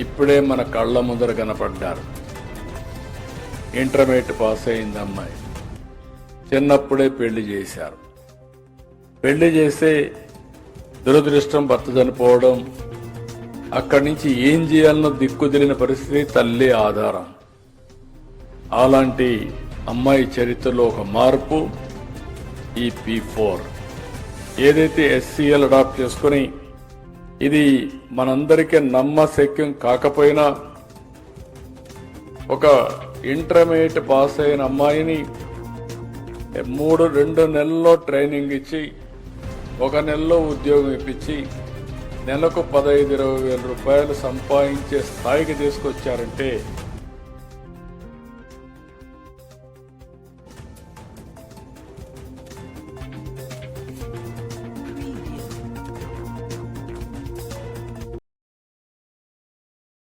ఇప్పుడే మన కళ్ళ ముందర కనపడ్డారు. ఇంటర్మీడియట్ పాస్ అయింది అమ్మాయి. చిన్నప్పుడే పెళ్ళి చేశారు. పెళ్ళి చేస్తే దురదృష్టం భర్త చనిపోవడం అక్కడి నుంచి ఏం చేయాలనో దిక్కు తెలియని పరిస్థితి తల్లి ఆధారం. అలాంటి అమ్మాయి చరిత్రలో ఒక మార్పు ఈ పీ ఫోర్. ఏదైతే ఎస్సీఎల్ అడాప్ట్ చేసుకుని ఇది మనందరికీ నమ్మశక్యం కాకపోయినా ఒక ఇంటర్మీడియట్ పాస్ అయిన అమ్మాయిని మూడు రెండు నెలల్లో ట్రైనింగ్ ఇచ్చి ఒక నెలలో ఉద్యోగం ఇప్పించి నెలకు పదహైదు ఇరవై వేల రూపాయలు సంపాదించే స్థాయికి తీసుకొచ్చారంటే